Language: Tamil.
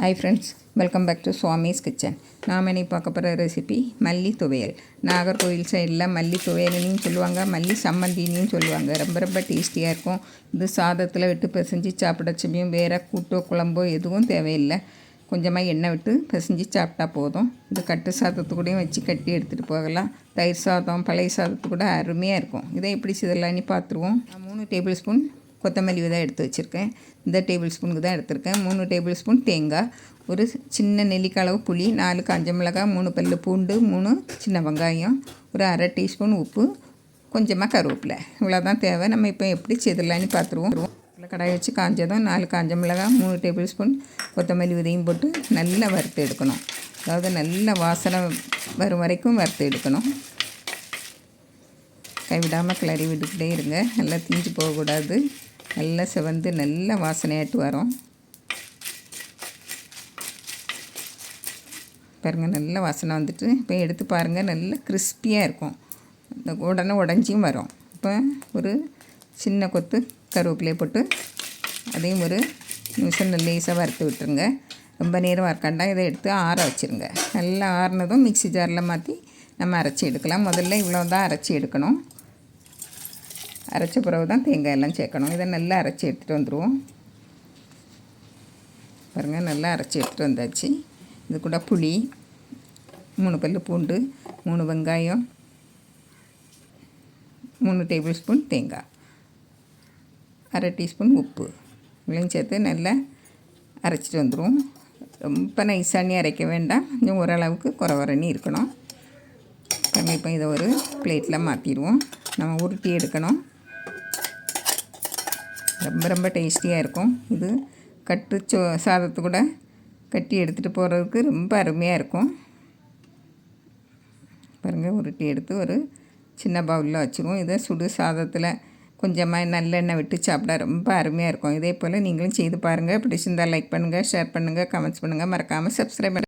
Hi friends welcome back to Swami's kitchen நாம் இன்னைக்கு பார்க்க போகிற ரெசிபி மல்லி துவையல். நாகர்கோவில் சைடில் மல்லி துவையல்னு சொல்லுவாங்க மல்லி சம்மந்தின்னு சொல்லுவாங்க. ரொம்ப ரொம்ப டேஸ்டியாக இருக்கும். இது சாதத்தில் விட்டு பிசைஞ்சு சாப்பிட சமயம் வேறு கூட்டோ குழம்போ எதுவும் தேவையில்லை. கொஞ்சமாக எண்ணெய் விட்டு பிசைஞ்சு சாப்பிட்டா போதும். இது கட்டு சாதத்துக்கூடையும் வச்சு கட்டி எடுத்துகிட்டு போகலாம். தயிர் சாதம் பழைய சாதத்து கூட அருமையாக இருக்கும். இதை எப்படி சிதலான்னு பார்த்துருவோம். மூணு டேபிள் ஸ்பூன் கொத்தமல்லி தான் எடுத்து வச்சுருக்கேன். இந்த டேபிள் ஸ்பூனுக்கு தான் எடுத்திருக்கேன். மூணு டேபிள் ஸ்பூன் தேங்காய் ஒரு சின்ன நெல்லிக்காய் அளவு புளி நாலு காஞ்ச மிளகாய் மூணு பல் பூண்டு மூணு சின்ன வெங்காயம் ஒரு அரை டீஸ்பூன் உப்பு கொஞ்சமாக கருவேப்பிலை. இவ்வளோ தான் தேவை. நம்ம இப்போ எப்படி செதிரலான்னு பார்த்துருவோம் கடாய் வச்சு காஞ்சதும் நாலு காஞ்ச மிளகாய் மூணு டேபிள் ஸ்பூன் கொத்தமல்லி விதையும் போட்டு நல்லா வறுத்து எடுக்கணும். அதாவது நல்ல வாசனை வரும் வரைக்கும் வறுத்து எடுக்கணும். கைவிடாமல் கிளறி விட்டுக்கிட்டே இருங்க. நல்லா திஞ்சு போகக்கூடாது. நல்லா செவந்து நல்ல வாசனையாட்டு வரும். பாருங்கள் நல்ல வாசனை வந்துட்டு இப்போ எடுத்து பாருங்கள் நல்ல கிறிஸ்பியாக இருக்கும். இந்த உடனே உடஞ்சியும் வரும். இப்போ ஒரு சின்ன கொத்து கருவேப்பிலையை போட்டு அதையும் ஒரு நிமிஷம் லேசாக வறுத்து விட்டுருங்க. ரொம்ப நேரம் வறுக்காண்டா இதை எடுத்து ஆற வச்சுருங்க. நல்லா ஆறினதும் மிக்சி ஜாரில் மாற்றி நம்ம அரைச்சி எடுக்கலாம். முதல்ல இவ்வளோ தான் அரைச்சி எடுக்கணும். அரைச்ச பிறகு தான் தேங்காய் எல்லாம் சேர்க்கணும். இதை நல்லா அரைச்சி எடுத்துகிட்டு வந்துடுவோம் பாருங்கள் நல்லா அரைச்சி எடுத்துகிட்டு வந்தாச்சு. இது கூட புளி மூணு பல் பூண்டு மூணு வெங்காயம் மூணு டேபிள் ஸ்பூன் தேங்காய் அரை டீஸ்பூன் உப்பு. இவ்வளோயும் சேர்த்து நல்லா அரைச்சிட்டு வந்துடுவோம் ரொம்ப நைஸானி அரைக்க வேண்டாம். கொஞ்சம் ஓரளவுக்கு குறவரணி இருக்கணும். இப்போ இதை ஒரு பிளேட்டில் மாற்றிடுவோம் நம்ம உருட்டி எடுக்கணும். ரொம்ப ரொம்ப டேஸ்டியாக இருக்கும். இது கட்டு சோ சாதத்து கூட கட்டி எடுத்துகிட்டு போகிறதுக்கு ரொம்ப அருமையாக இருக்கும். பாருங்கள் உருட்டி எடுத்து ஒரு சின்ன பவுலில் வச்சுருவோம். இதை சுடு சாதத்தில் கொஞ்சமாக நல்லெண்ணெய் விட்டு சாப்பிட ரொம்ப அருமையாக இருக்கும். இதே போல் நீங்களும் செய்து பாருங்கள் பிடிச்சிருந்தால் லைக் பண்ணுங்கள் ஷேர் பண்ணுங்கள் கமெண்ட்ஸ் பண்ணுங்கள் மறக்காமல் சப்ஸ்கிரைப் பண்ண